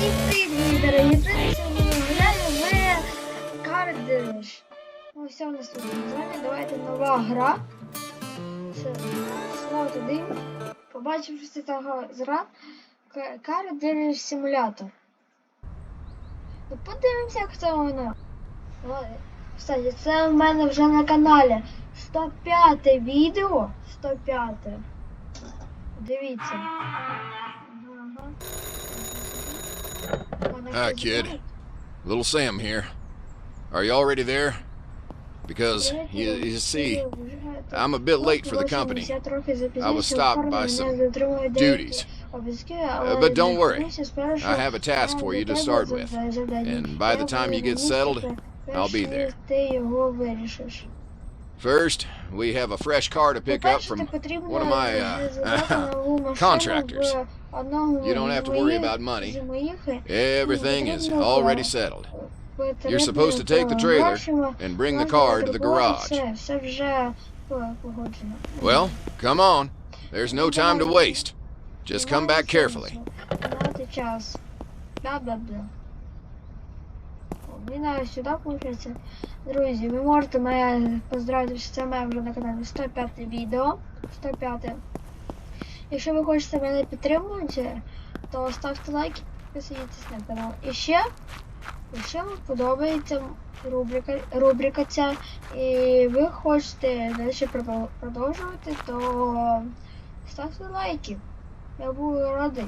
Всім привіт, дорогі друзі! Сьогодні ми в Кардиш. Ну все у нас тут з вами. Давайте нова гра. Це Слава туди. Побачивши це того зра. Кардиш симулятор. Ну подивимося, як це воно. Ну, Кстати, це в мене вже на каналі 105 відео. 105. Дивіться. Ага. Hi, kid. Little Sam here. Are you already there? Because, you, you see, I'm a bit late for the company. I was stopped by some duties. Uh, but don't worry. I have a task for you to start with. And by the time you get settled, I'll be there. First, we have a fresh car to pick up from one of my uh, contractors. You don't have to worry about money. Everything is already settled. You're supposed to take the trailer and bring the car to the garage. Well, come on. There's no time to waste. Just come back carefully. Час. Бла-бла-бла. Сюди получиться. Друзі, ви можете мене поздравити, що це мене вже на каналі 105 відео. 105. Якщо ви хочете мене підтримувати, то ставте лайк і підписуйтесь на канал. І ще, якщо вам подобається рубрика, рубрика ця, і ви хочете далі продовжувати, то ставте лайки. Я буду радий.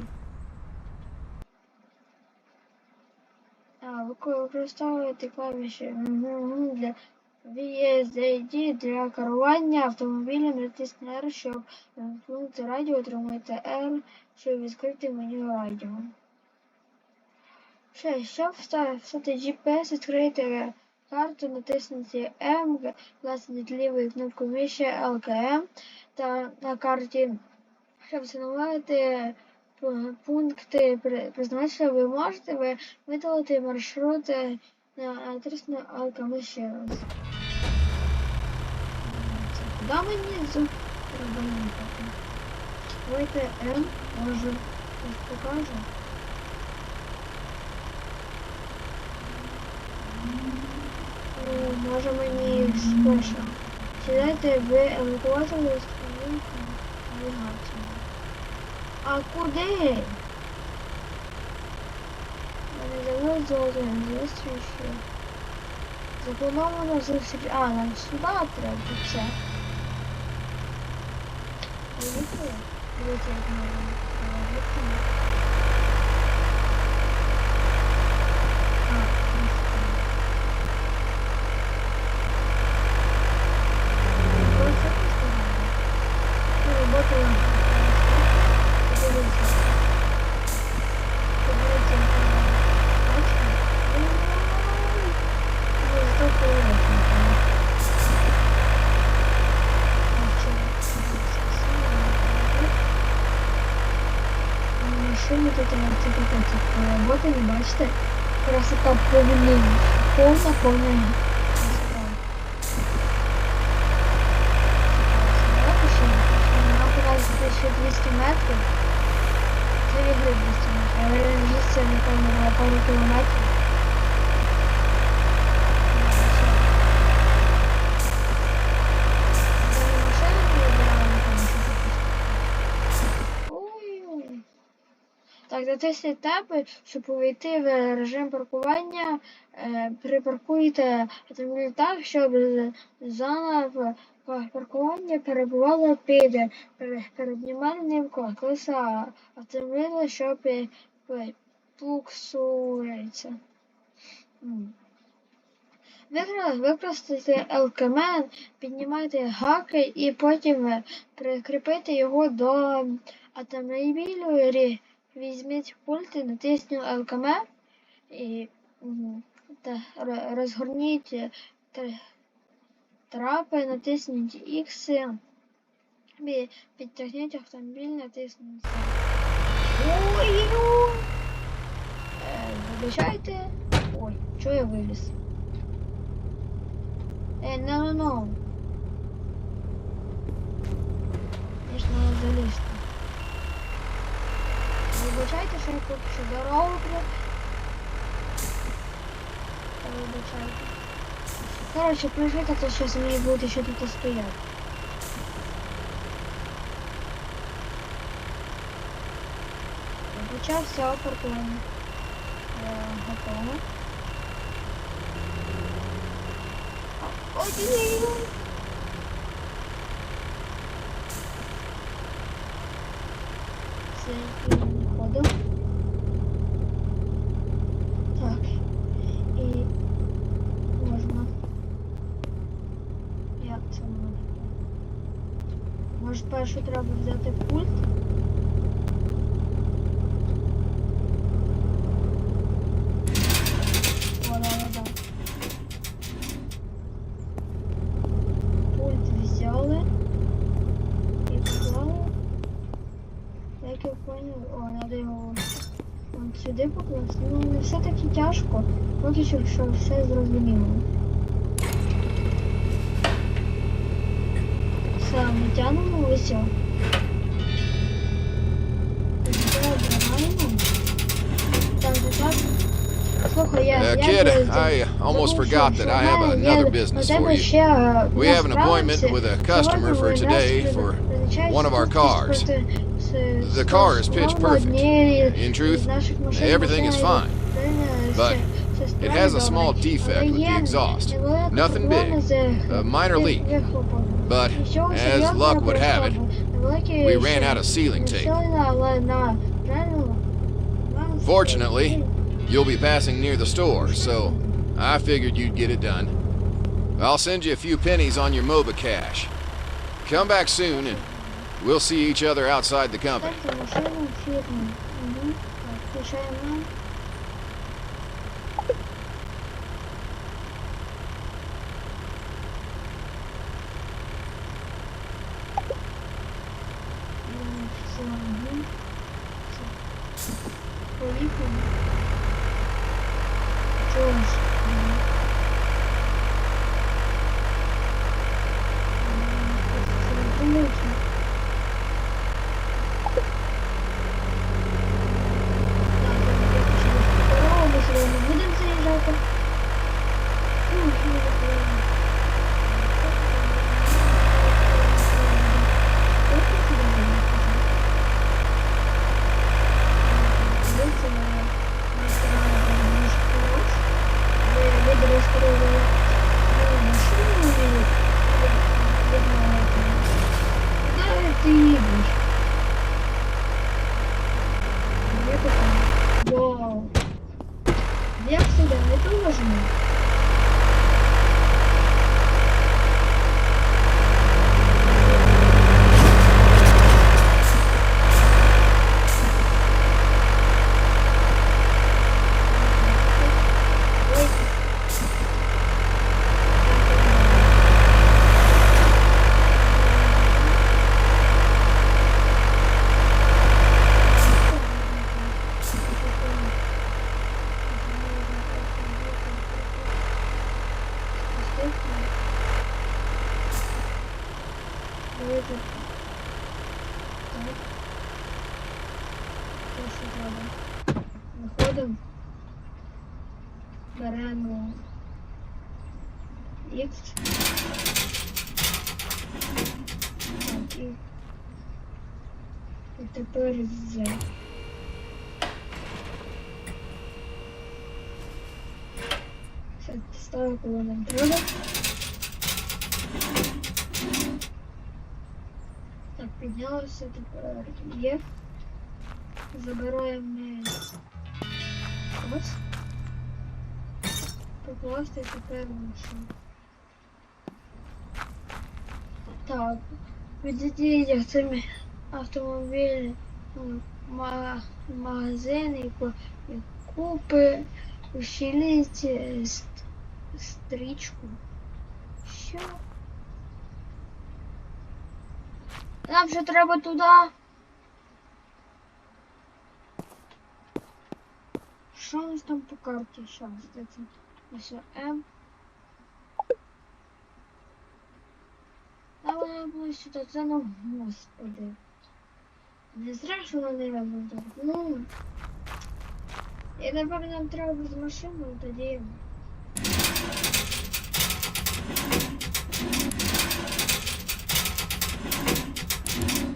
А, ви клавіші для VSD для керування автомобілем, натисніть R, щоб вимкнути радіо, отримуєте R, щоб відкрити меню радіо. Ще, щоб вставити GPS, відкрийте карту, натисніть M, класніть лівою кнопкою миші LKM та на карті щоб встановити пункти при- призначення, ви можете ви видалити маршрути на адресну алками ще раз. Куди мені з треба? Давайте М, може, покажу. Е, Може мені спершу. Сідайте в евакуатор і встановити навігацію. Aku değil. Malzemeler zor döneceğiz çünkü. Zamanlamadan zırhsı bir ağlam suda attıran güzel. Öyle mi? Üretelim. Öyle mi? повна, повна. Нам показує 1200 метрів. Це ігри 200 метрів. А реально це напевно на пару кілометрів. Натисніть тепи, щоб увійти в режим паркування. Е, припаркуйте автомобіль так, щоб зона паркування перебувала під пере- переднімальним колеса автомобіля, що. М. Використати LKMN, піднімайте гаки і потім прикріпити його до автомобілю. Візьміть пульт і натисніть LKM і та, ро- розгорніть е, тр- трапи, натисніть X, підтягніть автомобіль, натисніть. Ой-ой! Е, Вибачайте. Ой, чого я виліз? Е, no, no, no. Треба залізти. Вибачайте, що я тут дорогу прям. Короче, Коротше, а то сейчас мені будут еще тут стояти. все опортування. Готово. Ой-ой-ой! Все, виходимо. Так. І можна. Як це можна? Може першу треба взяти пульт? все зрозуміло. Все, ми тянемо ось. о. Забираємо. Так, так. Слухай, я, Uh, я kid, тебе I almost забув, forgot що that I have в мене another є business на тебе for you. ще, е, We have an справа, appointment це- with a сьогодні customer for ви today нас for призначаєте one of our зустріч cars. проти- з- The з- car is з pitch вами perfect. однієї In з truth, наших машин, everything is машина fine. єдина, But це- це it has a small defect with the exhaust. Nothing big, a minor leak. But as luck would have it, we ran out of sealing tape. Fortunately, you'll be passing near the store, so I figured you'd get it done. I'll send you a few pennies on your MOBA cash. Come back soon and we'll see each other outside the company. Polipo. George. Все, ставимо, коли нам. Так, піднялося тепер є. Забираємо ось. Покласти тепер машину. Так, відділення цими автомобілі, ну, ма- магазини, ку- і купи, ущеліть стрічку. Що? Нам же треба туди. Що у нас там по карті? Що це? Ось М. А воно було сюди, це ну господи. Не страшно не ремонтувати. Ну. І напевно нам треба без машини, тоді.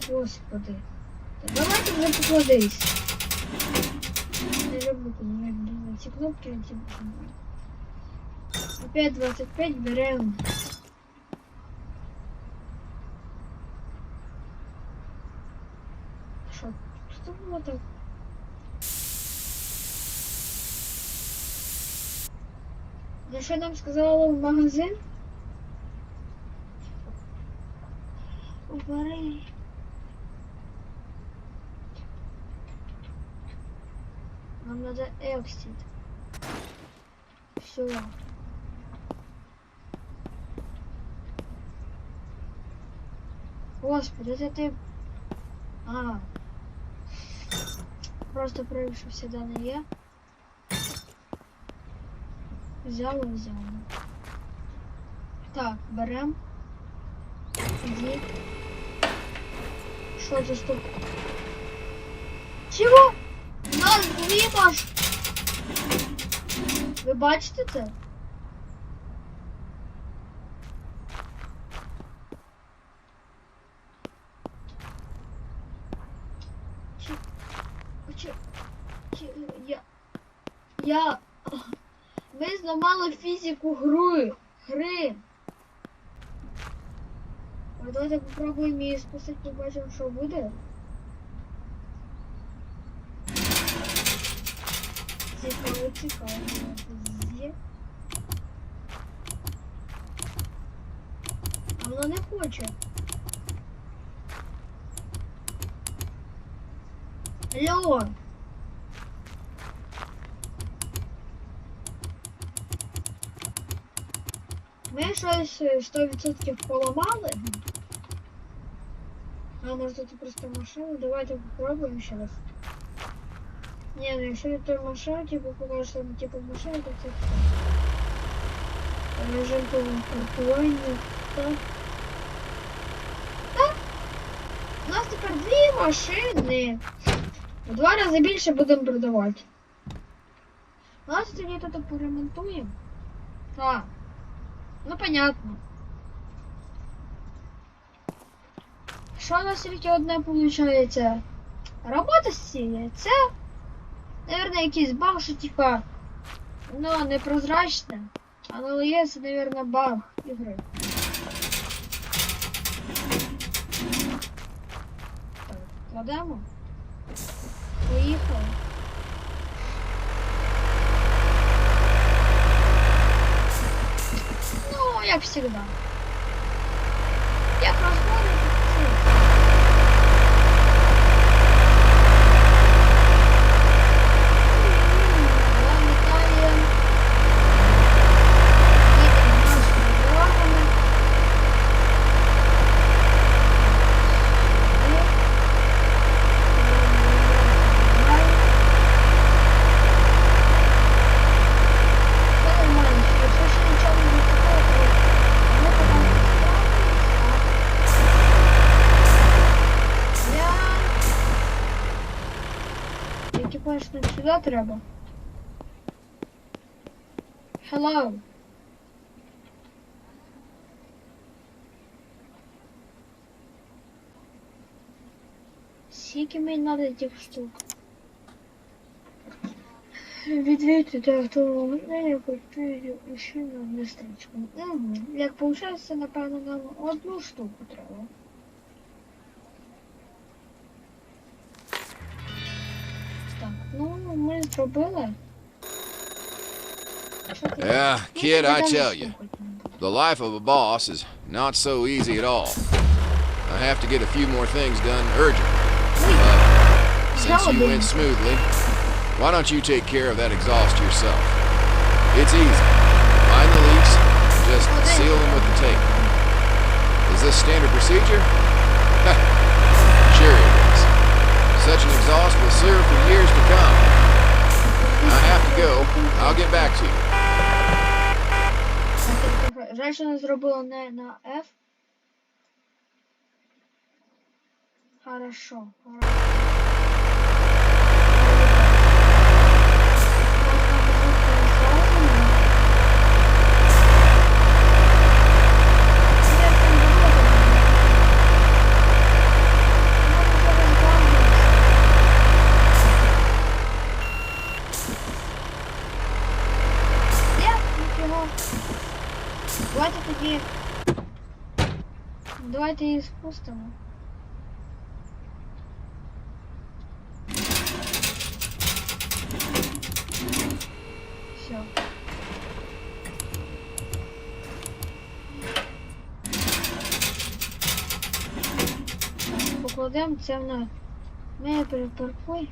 Господи. Давайте вже покладись. Не люблю, я ці кнопки ці нажимаю. Опять 25 беремо. Що? Що було так? За що нам сказали в магазин? Убери. Нам надо эксит. Все. Господи, это ты... А. Просто что все данные я. Взял и взял. Так, берем. Иди. Что за стоп? Чего? Дві маш... Ви бачите це? Чи... Чи... Чи... Я... Я... Ми зламали фізику гри. Гри. Давайте попробуємо її спустити, побачимо, що буде. Цікаво, цікаво. Є. А вона не хоче. Алло. Ми щось е, 100% поламали. А може тут просто машина? Давайте попробуємо ще раз. Не, ну если это машина, типа покажешь, что типа машина, то это Режим паркування. Так. Так. У нас тепер дві машини. В два рази більше будемо продавати. У нас тоді тут поремонтуємо. Так. Ну понятно. Що у нас тільки одне виходить? Робота з цією. Це Наверное, якийсь баг, що типа, ну, непрозрачне. Але є це, наверное, баг ігри. Так, кладемо. Поїхали. Ну, як завжди. Як розходить, Сюди треба. Hello. Скільки мені надо тих штук? Відвідати до автомобіля купити ще на містечку. Угу. Як виходить, напевно, нам одну штуку треба. ми зробили. Що ти- Yeah, Ну, kid, I тобі tell далі you, слухати не буду. the life of a boss is not so easy at all. I have to get a few more things done urgently. But since you went smoothly, why don't you take care of that exhaust yourself? It's easy. Find the leaks, and just seal them with the tape. Is this standard procedure? sure it is. Such an exhaust will serve for years to come. I have to go. I'll get back to you. Жаль, що не зробила не на F. Хорошо. хорошо. Такі. Давайте її спустимо. Все. Покладемо це на мене перепаркуй.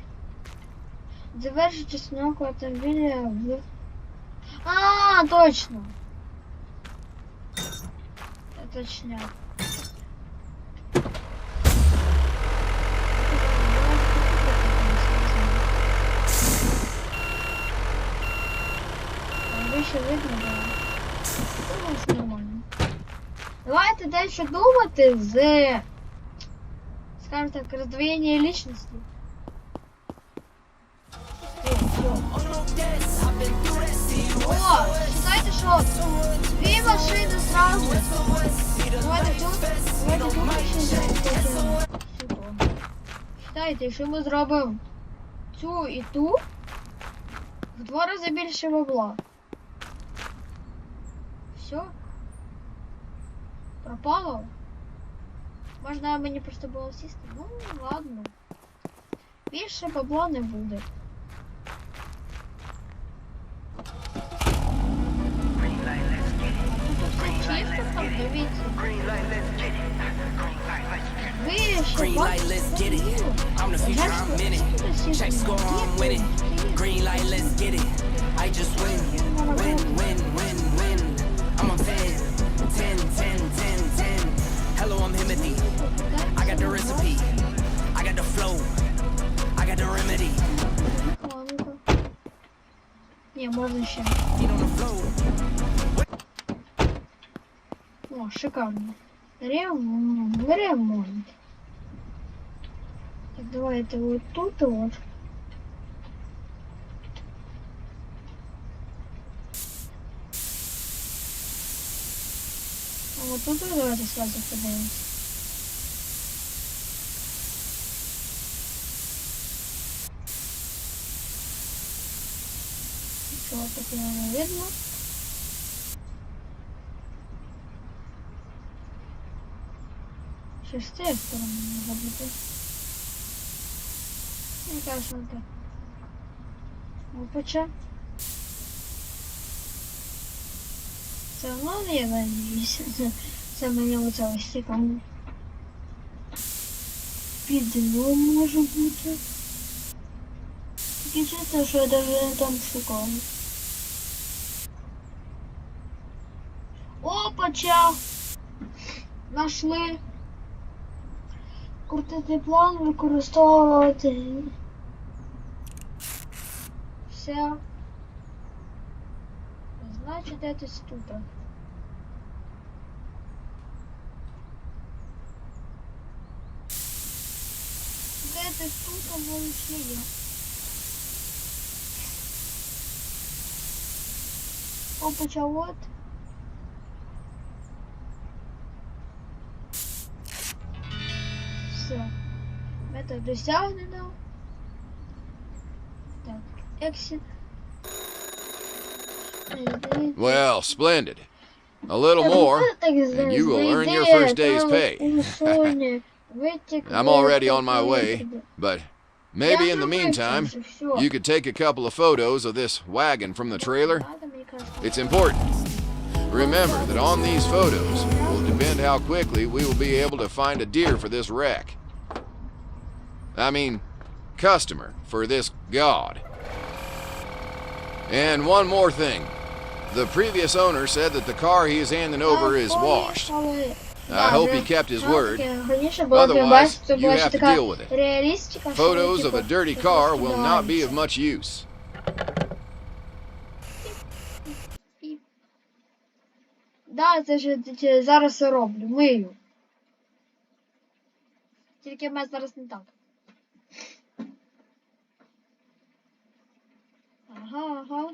Завершити установку автомобиля в... А, точно! Точно. Вище видно. Думаю, що нормально. Давайте дещо думати з, скажімо так, роздвоєння лічності. О, считайте, що дві машини сразу. Давайте машини потім якщо ми зробимо цю і ту, в два рази більше бабла. Все. Пропало? Можна мені просто було сісти? Ну, ладно. Більше бабла не буде. Green light, let's get it. I'm the future, I'm in it. Check score, I'm winning. Green light, let's get it. I just win, win, win, win, win. I'm a 10, 10, 10, 10, 10. Hello, I'm Himothy. I got the recipe. I got the flow. I got the remedy. Yeah, more than shit. Get on the flow. О, шикарно. Ремонт. Ремонт. Так, давайте вот тут вот. А вот тут вот давайте сразу подивимось. Нічого такого не видно. Ще з цієї сторони може бути. Мені кажется, так. Опача. Все одно я надіюсь. Це мені оце ось цікаво. Підло може бути. Таке я навіть не там шукав. Опача! Нашли. Крутити план, використовувати. Все. Значить, десь тут. Десь тут, а може ще є. Опача, от. Мета досягнено. Так, exit. Well, splendid. A little more, and you will earn your first day's pay. I'm already on my way, but maybe in the meantime, you could take a couple of photos of this wagon from the trailer. It's important. Remember that on these photos will depend how quickly we will be able to find a deer for this wreck. I mean, customer for this god. And one more thing. The previous owner said that the car he is handing over is washed. I hope he kept his word. Otherwise, you have to deal with it. Photos of a dirty car will not be of much use. Да, це ж я зараз і роблю. Мию. Тільки в мене зараз не так. Ага, ага.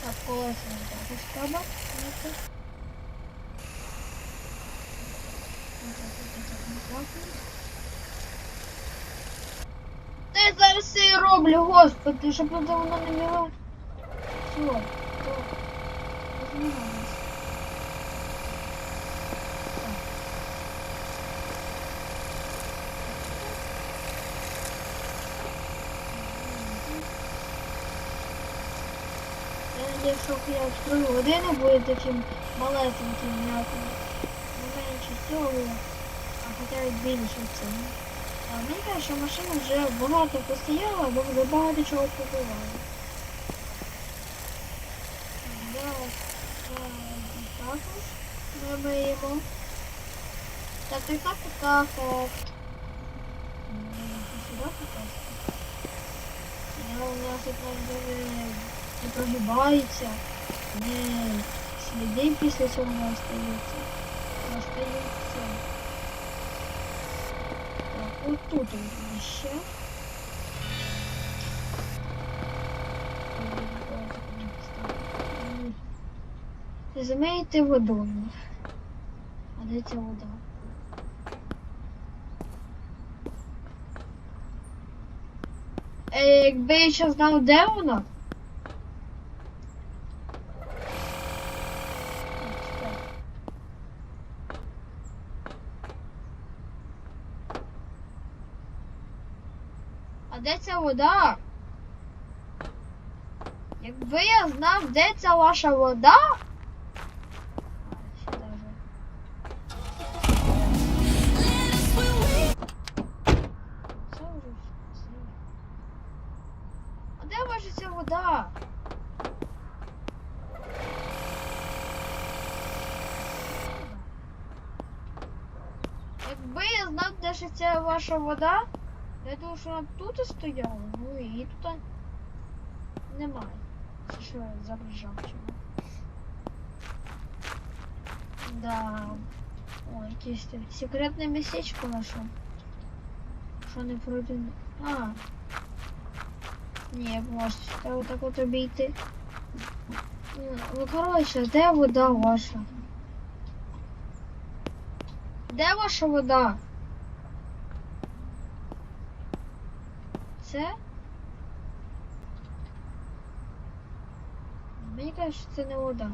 Так, колеса також треба. Та я зараз все і роблю, господи, щоб воно не міло. Все, то. Розминалось. Я надіюсь, що я в 3 години буде таким малесеньким м'яким. Не менше цього, а хоча й більше цього. А мені каже, машина вже багато постояла, бо вже багато чого побувала. Зараз також ми миємо. Так, так, так, так, так. Сюди попасти. Я у нас тут навіть не прогибається, не сліди після цього не остаються. Остаються. Так, от тут ще. Замийте водою. А де ця вода? Е, якби я ще знав, де вона. Де ця вода? Якби я знав, де ця ваша вода. А, ще де ваша ця вода? Якби я знав, де ж ця ваша вода, я думав, що вона тут і стояла. Ну її тут немає. Це що я забрежав чому? Да. О, якесь тут секретне містечко наше. Що не пройти. А. Ні, можеш та отак от обійти. Ну, коротше, де вода ваша? Де ваша вода? Це? Мені кажуть, що це не вода.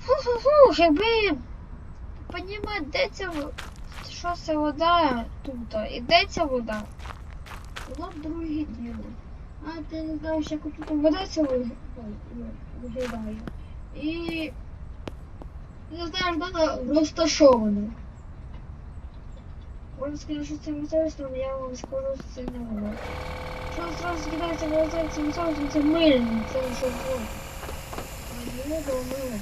Фу-фу-фу, якби понімати, де ця що це вода тут, і де ця вода? Б друге діло. А ти не знаєш, як тут вода ця виглядає. І не знаєш, де вона розташована. Що це місцевість, але я вам скажу, що це не воно. Що зразу скидається в це місцевість, це мильне, це що було. А не було мило.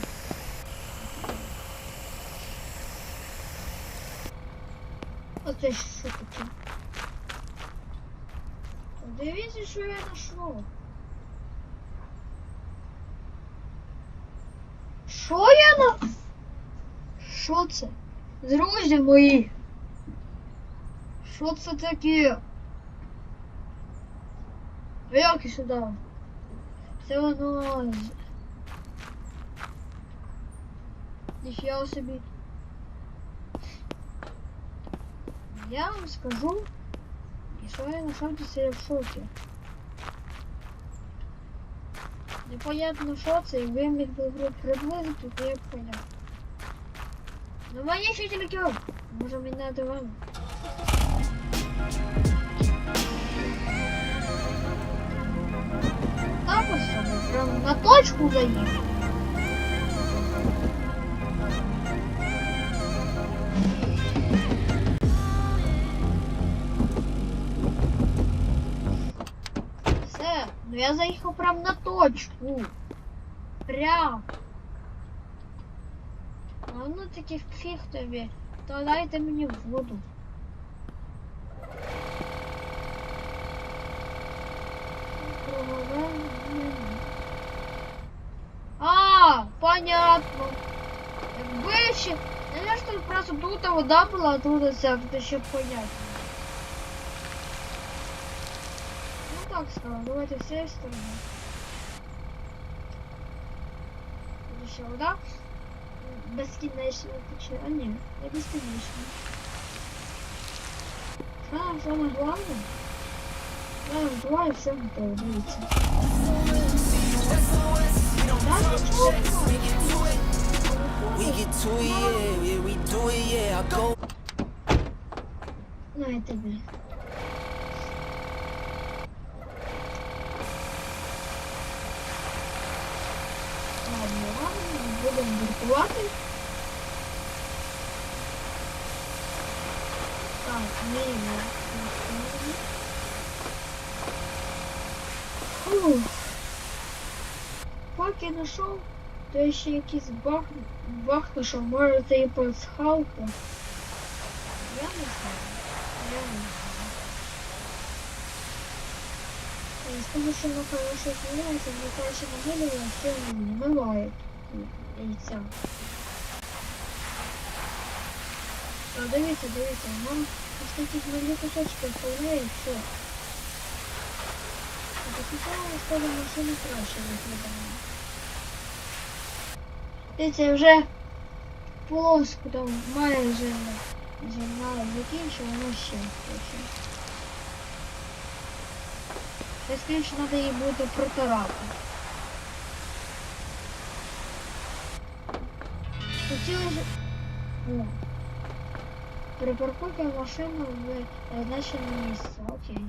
Оце що таке? Дивіться, що я знайшов. Що я на... Що це? Друзі мої. Що це таке? І сюди? Це воно... з- Ніхія собі. Я вам скажу, і що я насправді це я в шокі. Непонятно, що це, і ви міг би приблизити, то я б поняв. Ну мені ще тільки може міняти вам. На точку заїхав. Все, ну я заїхав прям на точку. Прям. А ну таких фіг тобі. То дайте мені воду. Кругове. А, понятно. Якби ще... Не знаю, що просто тут вода була, а тут вся, то ще понятно. Ну так сказал, давайте с этой стороны. Тут еще вода. Бесконечно тече. А ні, не безконечно. Саме саме головне. Нам двоє все готово, дивіться. На тобі. Ладно, ладно, будемо віртувати. Так, мимо. Фух. Поки знайшов, то я ще якийсь бах, бахну, що може це і пасхалка. Я не знаю. Я не знаю. Е, Скажу, що на хороших варіантів, на краще на видео все не буває яйця. А дивіться, дивіться, нам ось таких малі кусочки вставляє і все. А після цього стали машини краще виглядає. Дивіться, вже полоску там майже журнал закінчив, воно ще хоче. Я скажу, що треба її буде протирати. Хотіли ж... О. Припаркуйте машину в назначене місце. Окей.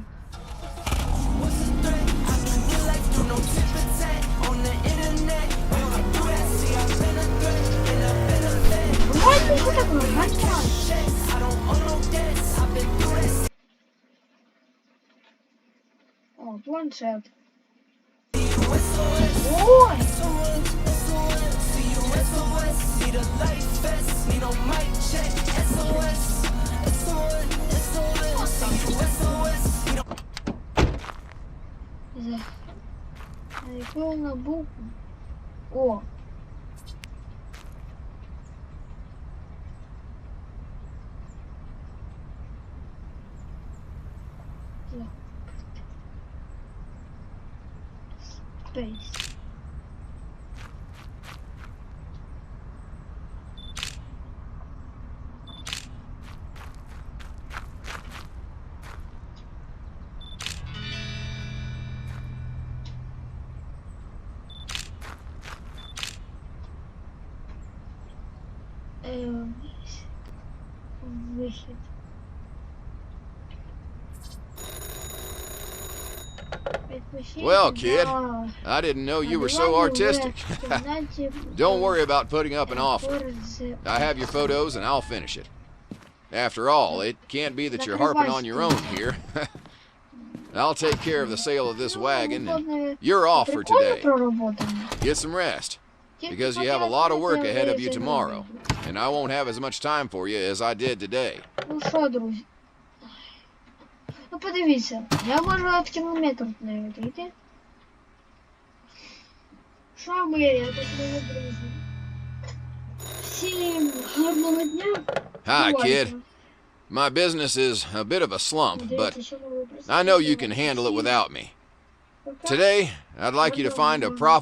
О, планшет. Ой! За... А яку на букву? О! Вихід. Відпочинок Well, kid, на- I didn't know you were на so дивані artistic. в кімнаті, Don't е, worry about putting up an offer. поруч з- I have your photos and I'll finish it. After all, it can't be that you're harping on your own here. I'll take care of the sale of this Ну, wagon and роботи- you're off for прикольно today. проработано. Get some rest, Тільки because you поки have a lot of work я ahead of you вирішила tomorrow, робити. and I won't have as much time for you as I did today. Ну що, друзі? Ну подивіться, я можу от кілометр навіть йти. Що ми, я так не друзі? Всім гарного дня. Hi, Бувайте. kid. My business is a bit of a slump, but Дивіться, що ви I know you can handle it without me. Today, I'd like you to find a profitable